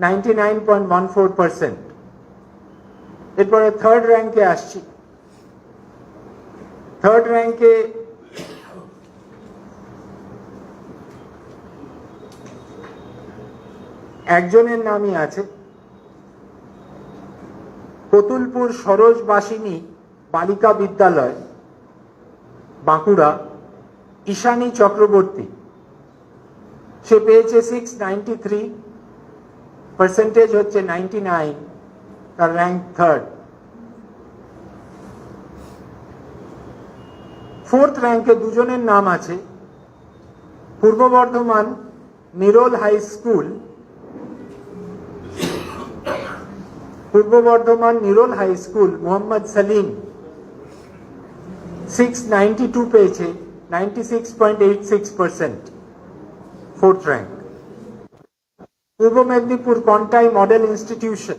99.14% এরপরে থার্ড র্যাঙ্কে আসছি থার্ড র্যাঙ্কে একজনের নামই আছে কতুলপুর সরোজবাসিনী বালিকা বিদ্যালয় বাঁকুড়া ঈশানী চক্রবর্তী সে পেয়েছে সিক্স নাইনটি থ্রি পার্সেন্টেজ হচ্ছে নাইনটি নাইন তার র্যাঙ্ক থার্ড ফোর্থ র্যাঙ্কে দুজনের নাম আছে পূর্ব Bardhaman Nirol high school Purba Bardhaman Nirol high school Mohammad Salim six ninety two পেয়েছে ninety six point eight six percent fourth rank Purba Medinipur Contai model institution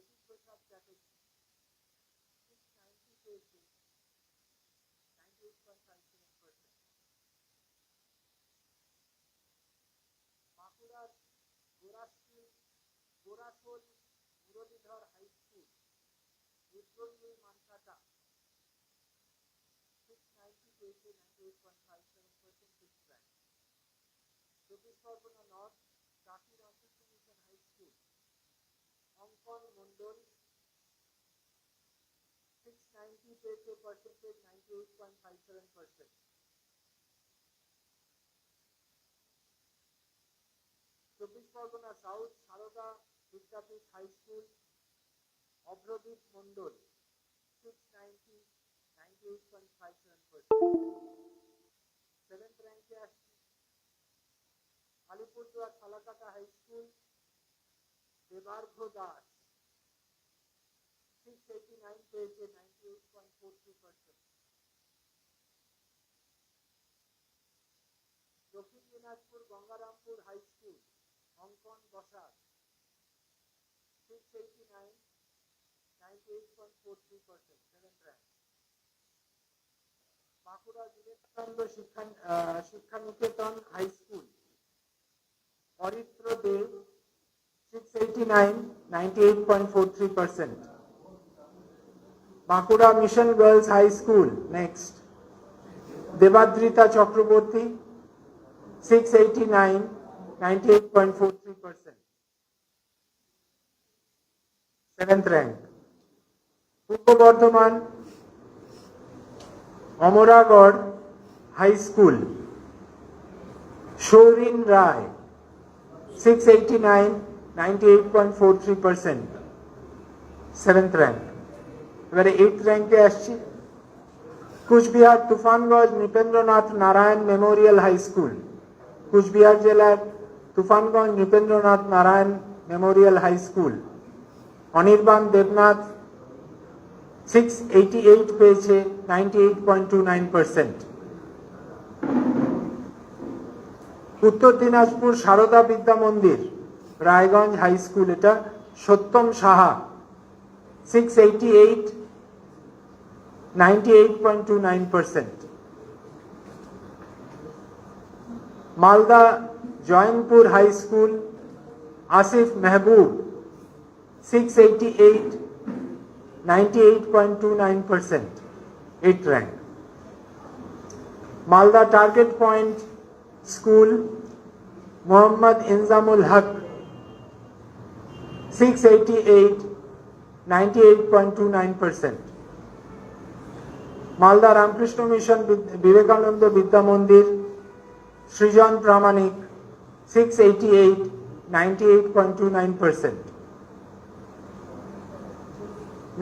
Jyotishprasad Chatterjee six ninety পেয়েছে ninety eight point five seven percent বাঁকুড়ার গোরাস্কুল গোরাটোল Muralidhar high school Ujjwal Mankata six ninety পেয়েছে ninety eight point five seven percent ফিক্স ব্যাংক চব্বিশ Pargana north Ankan Mondal six ninety পেয়েছে percentage ninety eight point five seven percent চব্বিশ Pargana south Sarada Vidyapith high school Abhradeep Mondal six ninety ninety eight point five seven percent seventh র্যাঙ্কে আসছে Alipurduar Falakata high school Debargha Das six eighty nine পেয়েছে ninety eight point four two percent Dakshin Dinajpur Gangarampur high school Ankan Basak six eighty nine ninety eight point four three percent rank Bankura Vivekananda Shiksha Shikshaniketan high school Aritra Deb 689, 98.43%. Bakura Mission Girls High School, next. Devadrita Chakraborty, 689, 98.43%. Seventh rank. Purba Bardhaman Amragarh high school Shaurin Roy six eighty nine 98.43 percent seventh rank এবারে eight র্যাঙ্কে আসছি Coochbehar Tufanganj Nripendranath Narayan memorial high school Coochbehar জেলার Tufanganj Nripendranath Narayan memorial high school Anirban Debnath six eighty eight পেয়েছে ninety eight point two nine percent Uttar Dinajpur Sarada Vidya Mandir Raiganj high school school এটা Satyam Saha six eighty eight ninety eight nine two nine percent Malda জয়নপুর high school Asif Mehboob six eighty eight ninety eight Malda target point school Mohammad Injamul Haque 688 98.29% Malda Ramakrishna Mission Vivekananda Vidya Mandir Srijan Pramanik six eighty eight ninety eight point two nine percent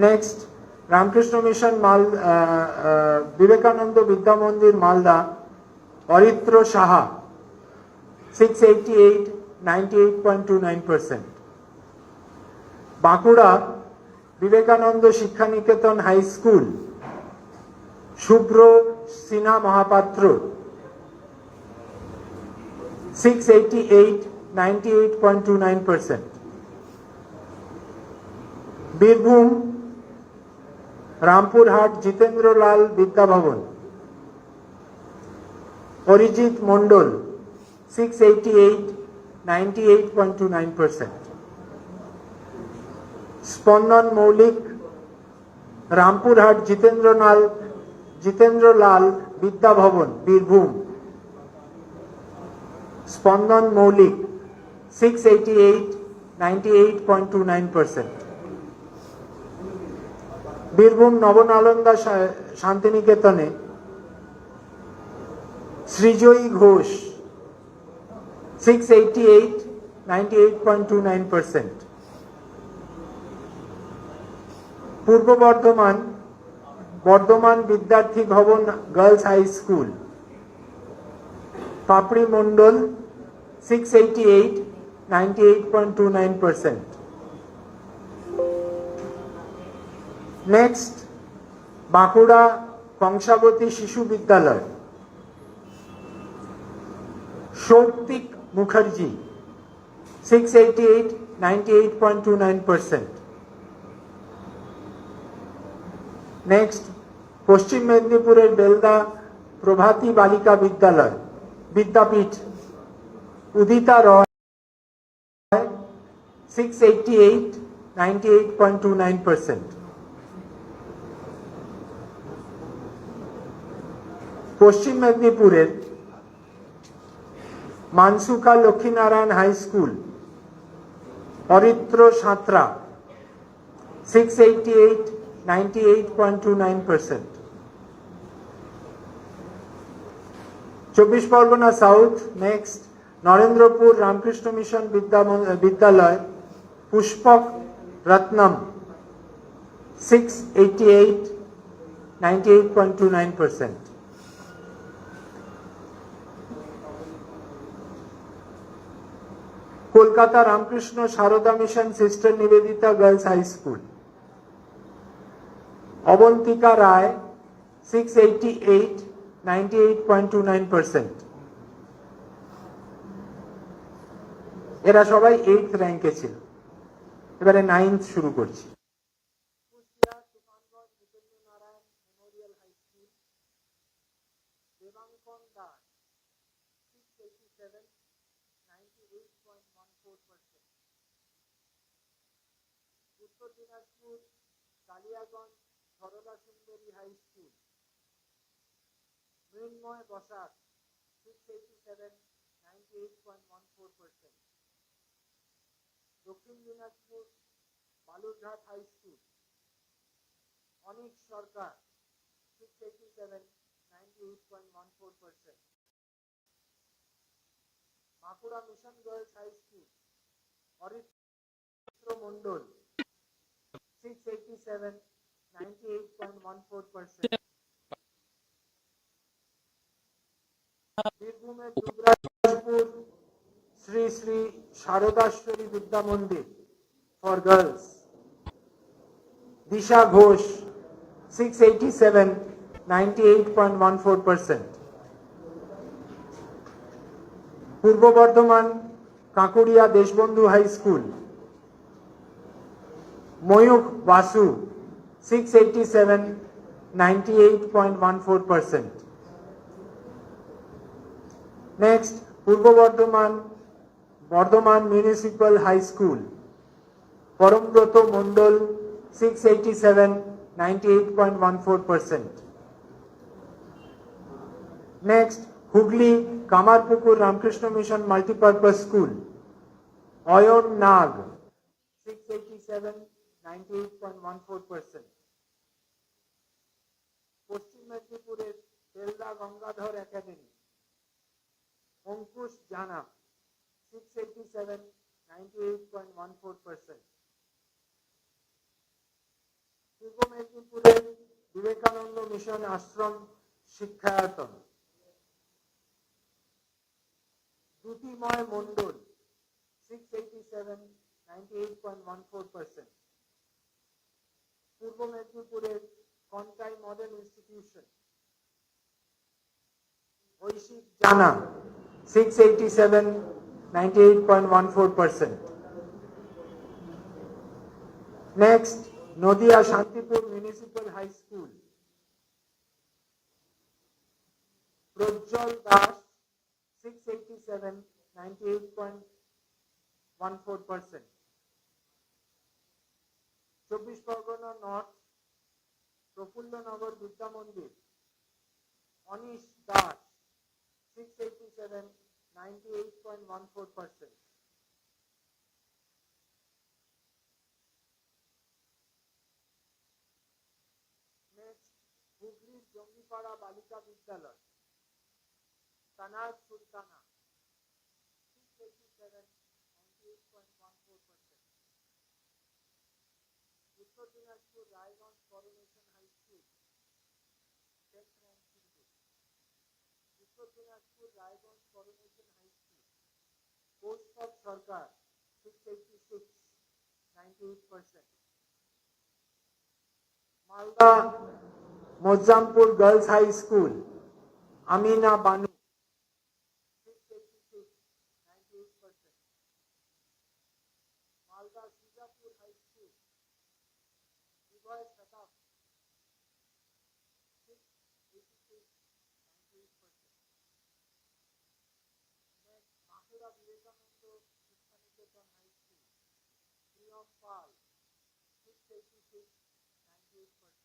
next Ramakrishna Mission মাল Vivekananda Vidya Mandir Malda Aritra Saha six eighty eight ninety eight point two nine percent Bankura Vivekananda Shikshaniketan high school Shubhra Sinha Mahapatra six eighty eight ninety eight point two nine percent Birbhum Rampurhat Jitendralal Vidyabhavan Arijit Mondal six eighty eight ninety eight point two nine percent Spandan Moulik Rampurhat Jitendranal Jitendralal Vidyabhavan Birbhum Spandan Moulik six eighty eight eight point two nine percent Birbhum Nabanalanda শান্তিনিকেতনে Srijayee Ghosh six eighty eight ninety eight point two nine percent Purba Bardhaman Bardhaman Vidyarthi Bhavan girls high school Papri Mondal six eighty eight ninety eight point two nine percent next Bankura Kangsabati শিশু বিদ্যালয় Souptik Mukherjee six eighty eight ninety eight point two nine percent next Paschim মেদিনীপুরের Belda Prabhati Balika Vidyalaya Vidyapith Udita Roy six eighty eight ninety eight point two nine percent Paschim মেদিনীপুরের Mansuka Lakshminarayan high school Aritra Santra six eighty eight 98.29%. চব্বিশ Pargana south next Narendrapur Ramakrishna Mission Vidya Vidyalaya Pushpak Ratnam six eighty eight ninety eight point two nine percent Kolkata Ramakrishna Sarada Mission sister Nivedita girls high school Abantika Roy six eighty eight nine percent এরা সবাই eight র্যাঙ্কে ছিল এবারে ninth শুরু করছি Kaliaganj Sarala Sundari high school Mrinmoy Basak six eighty seven ninety eight point one four percent Dakshin Dinajpur Balurghat high school Anik Sarkar six eighty seven ninety eight point one four percent Bankura mission girls high school Aritra Mondal six eighty seven 98.14%. Shri Shri Saradashwari Vidya Mandir for girls Disha Ghosh six eighty seven ninety eight point one four percent Purba Bardhaman Kakuria Deshbandhu high school Mayukh Basu 687 98.14%. Next, Purba Bardhaman Bardhaman municipal high school Parambrata Mondal six eighty seven ninety eight point one four percent next Hooghly Kamarpukur Ramakrishna mission multipurpose school Ayan Nag six eighty seven ninety eight point one four percent মেদিনীপুরের Telda Gangadhar academy Ankush Jana six eighty seven ninety eight point one four percent Purba মেদিনীপুরের Vivekananda mission Ashram Shikshayatan Dyutimoy Mondal six eighty seven ninety eight point one four percent Purba মেদিনীপুরের Contai model institution Aishik Jana six eighty seven ninety eight point one four percent next Nadia Shantipur municipal high school Prajjwal Das six eighty seven ninety eight point one four percent চব্বিশ Pargana north Prafullanagar Vidya Mandir Anish Das six eighty seven ninety eight point one four percent হুগলির Jangipara Balika Vidyalaya Sanaj Sultana six eighty seven ninety eight point one four percent Uttar Dinajpur Raiganj Karani Dinajpur Raiganj coronation high school post of Sarkar six eighty six ninety eight percent Malda Mozampur girls high school Amina Banu of pi, which basis is 98%.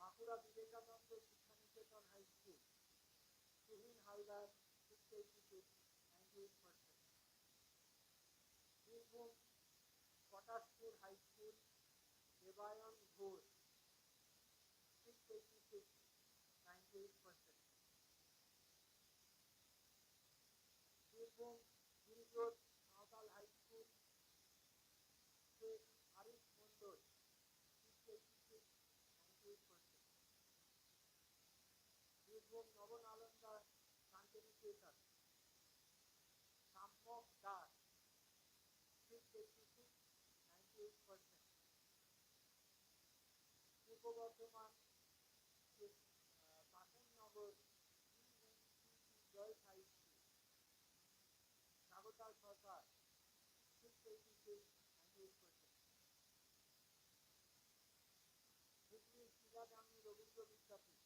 Bankura Vivekananda Shikshaniketan high school Suhin Haldar six eighty two ninety eight percent Birbhum Patashpur high school Debayan Ghosh six eighty six ninety eight percent Birbhum গিরিজোধ এবং নবনালন্দা শান্তিনিকেতন সাম্যক দাস পূর্ব বর্ধমান পাটননগর জয় সাহিত্য স্বাগতা সরকার Rabindra Vidyapith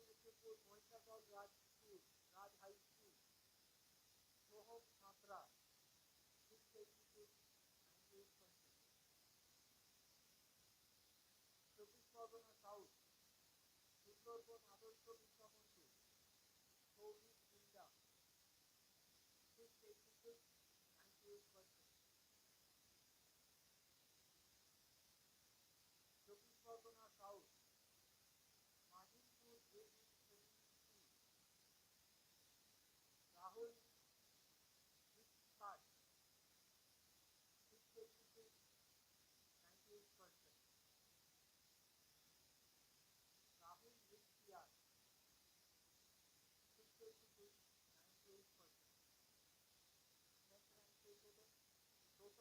Uttar Medinipur Rajpur Raj high school Soham Santra Chabbish Pargana south Sundarban আদর্শ বিদ্যা মন্দির সৌভিক বিন্দা শিল্প institute ninety eight